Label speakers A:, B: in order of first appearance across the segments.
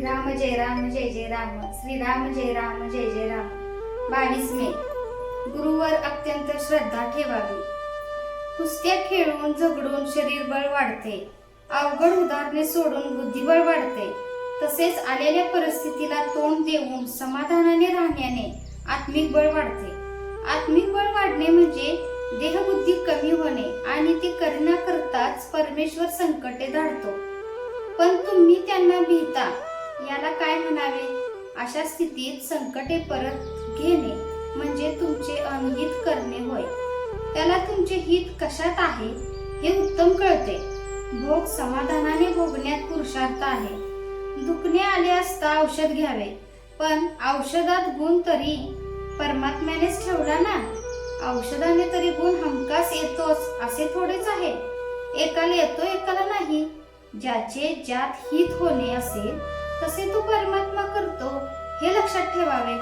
A: श्रीराम जय राम जय जय राम. श्रीराम जय राम जय जय राम. बावीस मे गुरुवर अत्यंत श्रद्धा ठेवावी. कुस्त्या खेळून झगडून शरीर बळ वाढते. अवघड उदाहरणे सोडून बुद्धिबळ वाढते. तसेच आलेल्या परिस्थितीला तोंड देऊन समाधानाने राहण्याने आत्मिक बळ वाढते. आत्मिक बळ वाढणे म्हणजे देहबुद्धी कमी होणे आणि ती करण्याकरताच परमेश्वर संकटे धाडतो. पण तुम्ही त्यांना काय म्हणावे? अशा स्थितीत संकटे परत घेणे म्हणजे तुमचे अनहित करणे होय. त्याला तुमचे हित कशात आहे हे उत्तम कळते. भोग समाधानाने भोगण्यात पुरुषार्थ आहे. दुखणे आले असता औषध घ्यावे पण औषधात गुण तरी परमात्म्यानेच ठेवला ना? औषधाने तरी गुण हमखास येतोच असे थोडेच आहे. एकाला येतो एकाला नाही. ज्याचे ज्यात हित होणे असेल तसे तो परमात्मा करतो हे लक्षात ठेवावे.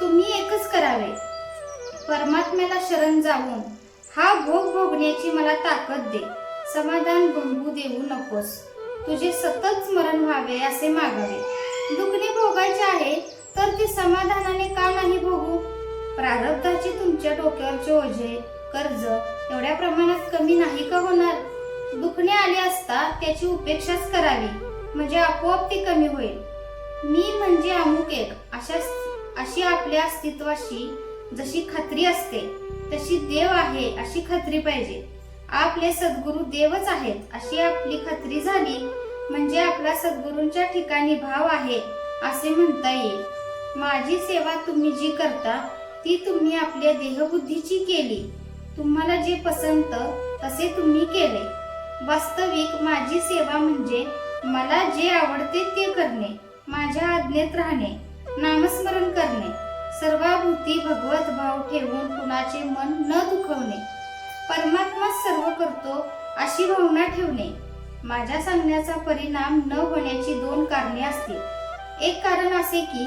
A: तुम्ही एकच करावे. परमात्म्याला शरण जाऊन हा भोग भोगण्याची मला ताकद दे. समाधान भंगू देऊ नकोस. तुझे सतत स्मरण व्हावे असे मागावे. दुखणे भोगायचे आहे तर ते समाधानाने का नाही भोगू? प्रारब्धाचे तुमच्या डोक्यावरचे ओझे कर्ज एवढ्या प्रमाणात कमी नाही का होणार? दुखणे आले असता त्याची उपेक्षाच करावी. म्हणजे आपोआप ती कमी होईल. मी म्हणजे अमुक एक अशा अशी आपल्या अस्तित्वाशी जशी खात्री असते तशी देव आहे अशी खात्री पाहिजे. आपले सद्गुरू देवच आहेत अशी आपली खात्री झाली म्हणजे आपला सद्गुरूंच्या ठिकाणी भाव आहे असे म्हणता येईल. माझी सेवा तुम्ही जी करता ती तुम्ही आपल्या देहबुद्धीची केली. तुम्हाला जे पसंत तसे तुम्ही केले. वास्तविक माझी सेवा म्हणजे मला जे आवडते ते करणे माझ्या आज्ञेत राहणे नामस्मरण करणे सर्वाभूती भगवत भाव ठेवून कुणाचे मन न दुखवणे परमात्मा सर्व करतो अशी भावना ठेवणे. माझ्या सांगण्याचा परिणाम न होण्याची दोन कारणे असतील. एक कारण असे की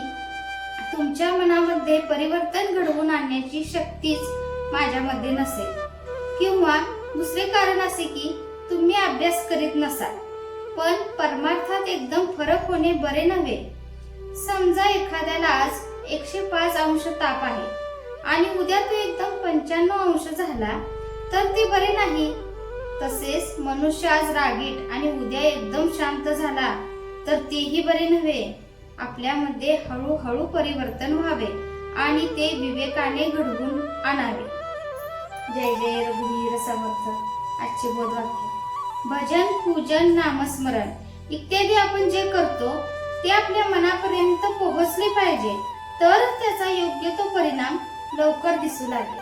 A: तुमच्या मनामध्ये परिवर्तन घडवून आणण्याची शक्तीच माझ्यामध्ये नसेल. किंवा दुसरे कारण असे की तुम्ही अभ्यास करीत नसाल. पण परमार्थात एकदम फरक होणे बरे नव्हे. समजा एखाद्याला आज एकशे पाच अंश ताप आहे आणि उद्या तो एकदम पंच्याण्णव अंश झाला तर ते बरे नाही. तसेच मनुष्य आज रागीट आणि उद्या एकदम शांत झाला तर तेही बरे नव्हे. आपल्यामध्ये हळूहळू परिवर्तन व्हावे आणि ते विवेकाने घडवून आणावे. जय जय रघुवीर समर्थ. आजचे बोधवाक्य. भजन पूजन नामस्मरण. इत्यादी आपण जे करतो ते आपल्या मनापर्यंत पोहोचले पाहिजे. तर त्याचा योग्य तो परिणाम लवकर दिसू लागेल.